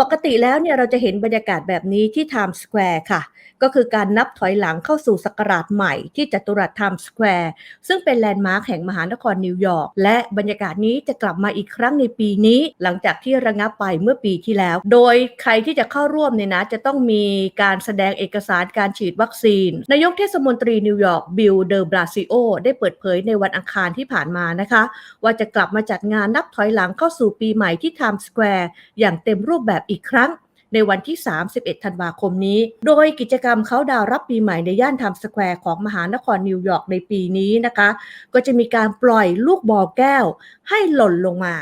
ปกติแล้วเนี่ยเราจะเห็นบรรยากาศแบบนี้ที่ Times Square ค่ะ ก็คือการนับถอยหลังเข้าสู่ศักราชใหม่ที่จัตุรัส Times Square ซึ่งเป็นแลนด์มาร์คแห่งมหานครนิวยอร์กและบรรยากาศนี้จะกลับมาอีกครั้งในปีนี้ หลังจากที่ระงับไปเมื่อปีที่แล้ว โดยใครที่จะเข้าร่วมเนี่ยนะ จะต้องมีการแสดงเอกสารการฉีดวัคซีน นายกเทศมนตรีนิวยอร์กบิลเดอร์บราซิโอได้เปิดเผยในวันอังคารที่ผ่านมานะคะ ว่าจะกลับมาจัดงานนับถอยหลังเข้าสู่ปีใหม่ที่ Times Square อย่างเต็มรูปแบบอีกครั้งในวันที่ 31 ธันวาคมนี้ โดยกิจกรรมเขาดาวน์รับปีใหม่ในย่านไทม์สแควร์ของมหานครนิวยอร์กในปีนี้นะคะ ก็จะมีการปล่อยลูกบอลแก้วให้หล่นลงมา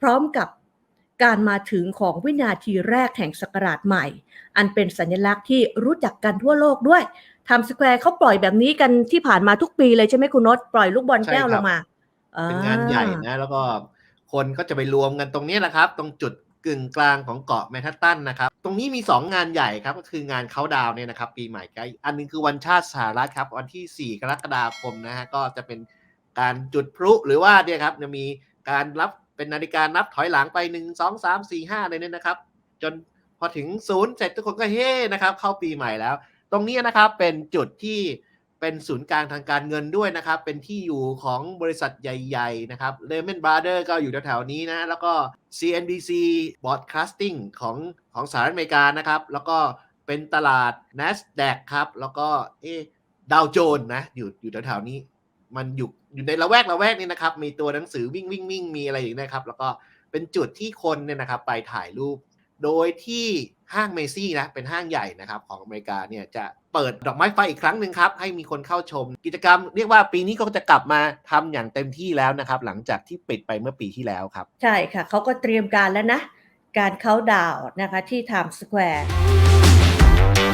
พร้อมกับการมาถึงของวินาทีแรกแห่งศักราชใหม่ อันเป็นสัญลักษณ์ที่รู้จักกันทั่วโลกด้วยไทม์สแควร์เขาปล่อยแบบนี้กันที่ผ่านมาทุกปีเลยใช่ไหมคุณนศปล่อยลูกบอลแก้วใช่คลรับงมาเป็นงานใหญ่นะแล้วก็คนก็จะไปรวมกันตรงนี้แหละครับ ตรงจุด กึ่งกลางของเกาะแมนฮัตตันนะครับ ตรงนี้มี 2 งานใหญ่ครับ ก็คืองานเขาดาวเนี่ยนะครับ ปีใหม่ก็อันนึงคือวันชาติสหรัฐครับ วันที่ 4 กรกฎาคมนะฮะก็จะเป็นการจุดพลุหรือว่าเนี่ยครับจะมีการรับเป็นนาฬิกานับถอยหลังไป 1 2 3 4 5เลยเนี่ยนะครับ จนพอถึงศูนย์เสร็จทุกคนก็เฮ้นะครับ เข้าปีใหม่แล้ว ตรงนี้นะครับเป็นจุดที่ เป็นศูนย์กลางทางการเงินด้วยนะครับ เป็นที่อยู่ของบริษัทใหญ่ ๆ นะครับ Lehman Brothers ก็อยู่แถวๆนี้นะ แล้วก็ CNBC Broadcasting ของของสหรัฐอเมริกานะครับ แล้วก็เป็นตลาด NASDAQ ครับ แล้วก็เอ๊ดาวโจนนะ อยู่อยู่แถวๆนี้ มันอยู่อยู่ในละแวกละแวกนี้นะครับ มีตัวหนังสือวิ่งวิ่งวิ่งมีอะไรอย่างนี้นะครับ แล้วก็เป็นจุดที่คนเนี่ยนะครับไปถ่ายรูป โดยที่ห้างเมซี่นะเป็นห้างใหญ่นะครับของอเมริกาเนี่ยจะเปิดดอกไม้ไฟอีกครั้งหนึ่งครับ ให้มีคนเข้าชม กิจกรรมเรียกว่าปีนี้ก็จะกลับมาทำอย่างเต็มที่แล้วนะครับ หลังจากที่ปิดไปเมื่อปีที่แล้วครับ ใช่ค่ะเขาก็เตรียมการแล้วนะ การเข้าดาวนะคะที่ไทม์สแควร์